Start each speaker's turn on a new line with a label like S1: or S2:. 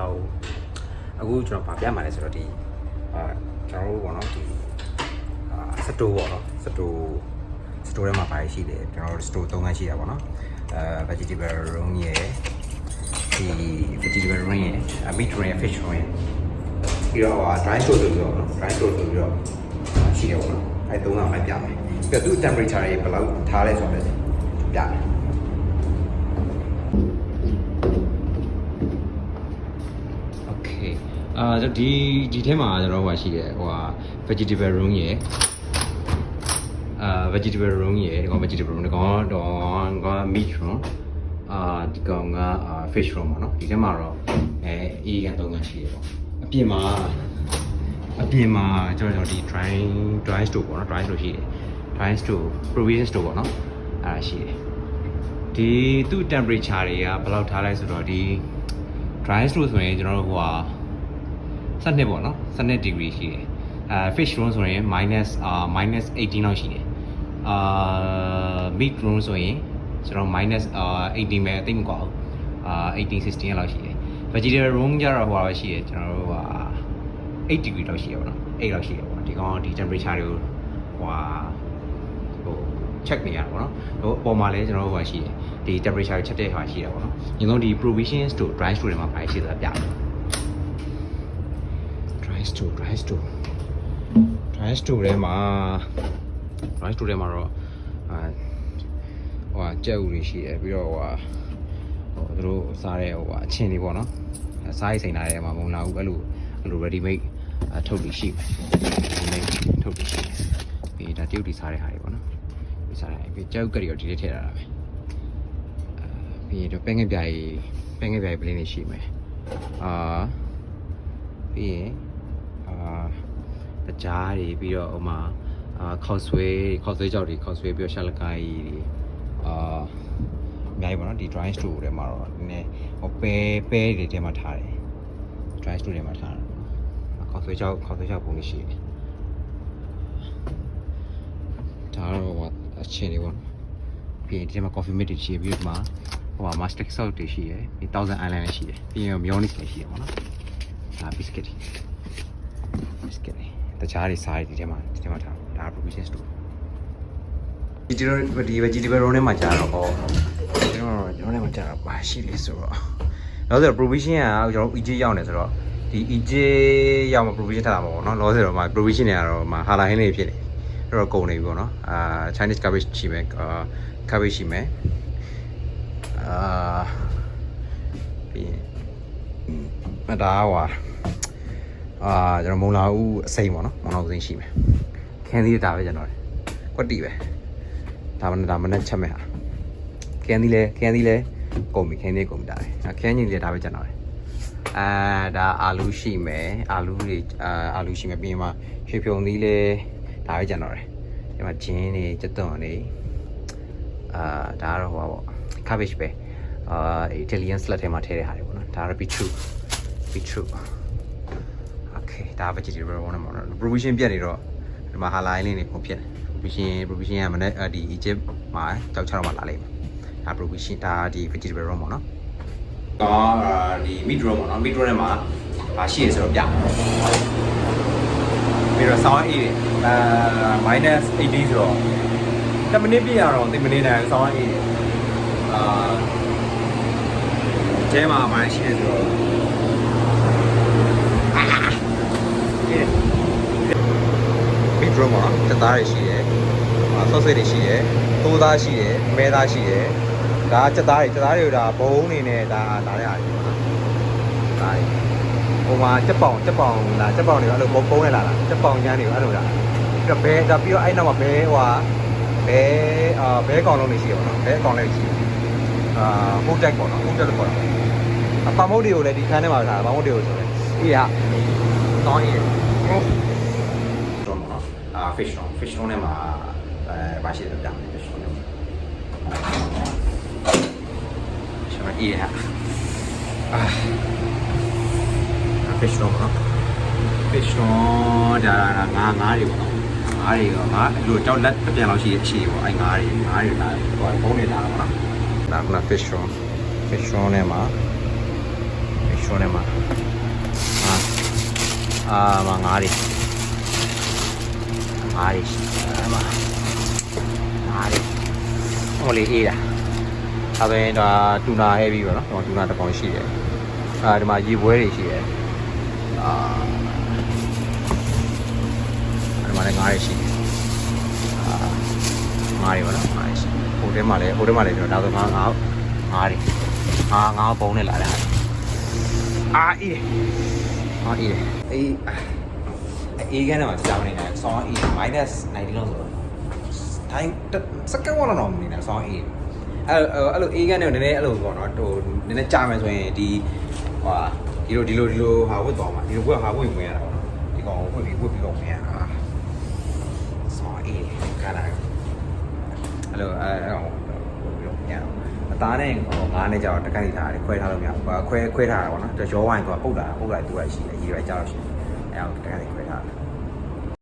S1: လောက်အခုကျွန်တော်ဗာပြမှာလဲဆိုတော့ဒီအာကျွန်တော်တို့ပေါ့နော်ဒီအာစတိုပေါ့နော်စတိုစတိုထဲမှာပါရရှိတယ်ကျွန်တော်တို့စတို၃ခန်းရှိတာပေါ့နော်အဲ vegetable room ရယ်ဒီ vegetable room ရယ် meat room ရယ် fish room ရယ်ပြီးတော့ dry store ဆိုပြီးတော့နော် dry store ဆိုပြီးတော့ရှိတယ်ပေါ့နော်အဲ၃ခန်းလိုက်ပြမယ်ပြီးတော့သူ့ temperature တွေဘယ်လောက်ထားလဲဆိုတော့လည်းပြမယ် အာကျွန်တော်ဒီဒီထဲမှာကျွန်တော်ဟိုရှိတယ်ဟိုဟာ vegetable room ရယ်အာ vegetable room ရယ်ဒီကောင် vegetable room ဒီကောင်တော့ဒီကောင် meat room အာဒီကောင်က fish room ပေါ့နော်ဒီထဲမှာတော့အဲအေးကန်သုံးကန်ရှိတယ်ပေါ့အပြင်မှာအပြင်မှာကျွန်တော်တို့ဒီ dry dry store ပေါ့နော် dry store ရှိတယ် dry store provision store ပေါ့နော်အဲ့ဒါရှိတယ်ဒီသူ့ temperature တွေကဘယ်လောက်ထားလဲဆိုတော့ဒီ dry store ဆိုရင်ကျွန်တော်တို့ဟိုဟာ 12ပေါ့နော်12 degree ရှိတယ်အဲ fish room ဆိုရင် minus အာ minus 18လောက်ရှိတယ်အာ meat room ဆိုရင်ကျွန်တော် minus အာ18ပဲအသိမကွာဘူးအာ18 16လောက်ရှိတယ် vegetable room ကျတော့ဟိုဟာပဲရှိတယ်ကျွန်တော်တို့ဟိုဟာ8 degree လောက်ရှိတယ်ပေါ့နော်8လောက်ရှိတယ်ပေါ့ဒီကောင်ဒီ temperature တွေကိုဟိုဟာဟို check နေရတာပေါ့နော်ဟိုအပေါ်မှာလည်းကျွန်တော်တို့ဟိုဟာရှိတယ်ဒီ temperature ချက်တဲ့ဟာရှိတာပေါ့နော်ညီဆုံးဒီ provision store dry store တွေမှာပါရှိတာပြတယ် dry store dry store dry store ထဲမှာ dry store ထဲမှာတော့အာဟိုဟာကြက်ဥတွေရှိတယ်ပြီးတော့ဟိုဟာဟိုသူတို့စားတဲ့ဟိုဟာအချင်းတွေပေါ့နော်အဲစားရိတ်စိန်ထားတဲ့မှာမုံလာဘူးအဲ့လိုအဲ့လို ready made အထုတ်ပြီးရှိမယ် ready made ထုတ်ပြီးရှိတယ်ပြီးဒါတရုတ်တွေစားတဲ့ဟာတွေပေါ့နော်ဒီစားတဲ့ပြီးကြက်ဥကတွေရောဒီလေးထည့်ရတာပဲအဲပြီးတော့ပဲငယ်ပြားကြီးပဲငယ်ပြားကြီးပလင်းတွေရှိမယ်အာပြီးရင်အာ တကြားတွေပြီးတော့ဟိုမှာအာခေါက်ဆွဲခေါက်ဆွဲကြောက်တွေခေါက်ဆွဲပြီးတော့ရှာလကိုင်းတွေအာအများကြီးပေါ့နော်ဒီ dry store ထဲမှာတော့နည်းနည်းဟိုပဲပဲတွေထဲမှာထားတယ် dry store ထဲမှာထားတယ်ပေါ့နော်ခေါက်ဆွဲကြောက်ခေါက်ဆွဲကြောက်ပုံလေးရှိတယ်ဒါတော့ဟိုအချင်းတွေပေါ့နော်ပြီးရင်ဒီထဲမှာ coffee mate တွေရှိပြီးတော့ဒီမှာဟိုမှာ master salt တွေရှိတယ်ပြီး1000 island လည်းရှိတယ်ပြီးရင် mayonnaise လည်းရှိတယ်ပေါ့နော်ဒါ biscuit တွေ biscuit တွေ တခြားတွေစားရဒီထဲမှာဒီထဲမှာထားဒါ provision store ဒီဒီဒီ vegetable roll နဲ့မှာကြာတော့ဟောကျွန်တော်ကျွန်တော်နဲ့မှာကြာတော့ပါရှိလေဆိုတော့လောဆယ် provision ကကျွန်တော် EJ ရောက်နေဆိုတော့ဒီ EJ ရောက်မှာ provision ထားတာမဟုတ်ဘူးเนาะလောဆယ်တော့မှာ provision တွေကတော့မှာဟာလာဟင်းလေးဖြစ်နေအဲ့တော့ကုန်နေပြီပေါ့နော်အာ Chinese cabbage ရှိမယ်အာ cabbage ရှိမယ်အာပြီးရင်အဒါဟွာ အာကျွန်တော်မုံလာဦးအစိမ့်ပေါ့နော်မုံလာဦးအစိမ့်ရှိမယ်ခန်းသီးဒါပဲကျွန်တော်ကွက်တီပဲဒါမနဲ့ဒါမနဲ့ချက်မဲ့ဟာခန်းသီးလဲခန်းသီးလဲကုန်ပြီခန်းသီးကုန်ပြီဒါပဲခန်းကြီးလဲဒါပဲကျွန်တော်တယ်အာဒါအာလူရှိမယ်အာလူတွေအာအာလူရှိမယ်ပြီးရင်မှရွှေဖြုံသီးလဲဒါပဲကျွန်တော်တယ်ဒီမှာဂျင်းတွေကြက်သွန်တွေအာဒါကတော့ဟိုပါပေါ့ cabbage ပဲအာ Italian salad ထဲမှာထည့်တဲ့ဟာတွေပေါ့နော်ဒါကတော့ beetroot beetroot okay ဒါ vegetable ဘောနဲ့ပေါ့နော် provision ပြတ်နေတော့ဒီမှာ highlight လေးတွေပုံဖြစ်တယ် provision provision ကမနေ့ဒီ Egypt မှာကြောက်ချတော့မှလာလိမ့်မယ်ဒါ provision ဒါဒီ vegetable ဘောပေါ့နော်တော့ဒီ mid row ပေါ့နော် mid row ထဲမှာဘာရှိရဆိုတော့ပြပြီးတော့ sound 8အဲ minus 80ဆိုတော့10မိနစ်ပြရတော့10မိနစ်တိုင်း sound 8အာကျဲမှာဘာရှိရဆိုတော့ မီဒရုံမှာတက်သားတွေရှိတယ်။အာဆော့ဆစ်တွေရှိတယ်။သိုးသားရှိတယ်။မဲသားရှိတယ်။ဒါကတက်သားတွေတက်သားတွေကဒါဘုံနေနဲ့ဒါဒါလည်းအားပေါ့နော်။ဒါဟိုမှာတက်ပေါင်တက်ပေါင်လားတက်ပေါင်တွေအဲ့လိုပုံပုံးနေလာလားတက်ပေါင်ကျန်းတွေအဲ့လိုလားပြီးတော့ဘဲဒါပြီးတော့အဲ့နောက်မှာဘဲဟိုဟာဘဲအာဘဲကောင်လုံးတွေရှိရပါတော့ဘဲကောင်လေးရှိအာဟုတ်တက်ပေါ့နော်ဟုတ်တက်လို့ပေါ့နော်အပမုတ်တွေကိုလည်းဒီခန်းထဲမှာထားတာပမုတ်တွေကိုဆိုလဲအေးဟာ တောင်းရေးဟုတ်တော့မနော်အာ fish on fish on နဲ့မှာအဲဘာရှိတယ်ပြမယ် fish on နဲ့ကျွန်တော်အေးဟာအာ fish on နော် fish on ဒါဒါငါးငါးတွေပေါ့နော်ငါးတွေရောငါးလိုကြောက်လက်ပြန်လောက်ရှိရဲ့အခြေပေါ့အဲငါးတွေငါးတွေလာဟိုဘုံနေလာတာပေါ့နော်ဒါက fish on fish on နဲ့မှာ fish restaurant ထဲမှာအာ အာမငါးတွေငါးတွေရှိတယ်အမငါးတွေဟိုလေးအေးတာအဲဒါဒါတူနာဟဲပြီးပါနော်ဟိုတူနာတစ်ကောင်ရှိတယ်အာဒီမှာရေပွဲတွေရှိတယ်အာဒီမှာလည်းငါးတွေရှိတယ်အာငါးတွေပါနော်ငါးတွေရှိတယ်ဟိုထဲမှာလည်းဟိုထဲမှာလည်းကျွန်တော်ဒါဆိုငါးငါးငါးတွေငါးငါးပုံနဲ့လာတာအာအေး အာအေးအေးအေးကန်းတော့ကြောင်းနေတာဆောင်းအေး -90 လောက်ဆိုတော့တိုင်းစက္ကန့်ဝန်းတော့မနေနဲ့ဆောင်းအေးအဲ့အဲ့လိုအေးကန်းနဲ့နည်းနည်းအဲ့လိုပေါ့နော်ဟိုနည်းနည်းကြာမယ်ဆိုရင်ဒီဟဟာဒီလိုဒီလိုဒီလိုဟာဝတ်သွားမှာဒီလိုဝတ်ဟာဝတ်ဝင်ရတာပေါ့နော်ဒီကောင်ဝတ်ပြီးဝတ်ပြီးတော့ဝင်ရတာဆောင်းအေးခါလာအဲ့လိုအဲ့အဲ့ကောင်ဝတ်ပြီးတော့ဝင်ရအ သားနဲ့ဟိုငါးနဲ့ကြောက်တကိုက်ထားတယ်ခွဲထားလို့မရဘူးခွဲခွဲထားတာပေါ့နော်ကြောဝိုင်းကပုတ်တာပုတ်လိုက်တူရရှိတယ်အကြီးပဲကြောက်ရှိတယ်အဲ့အောင်တကိုက်ခွဲ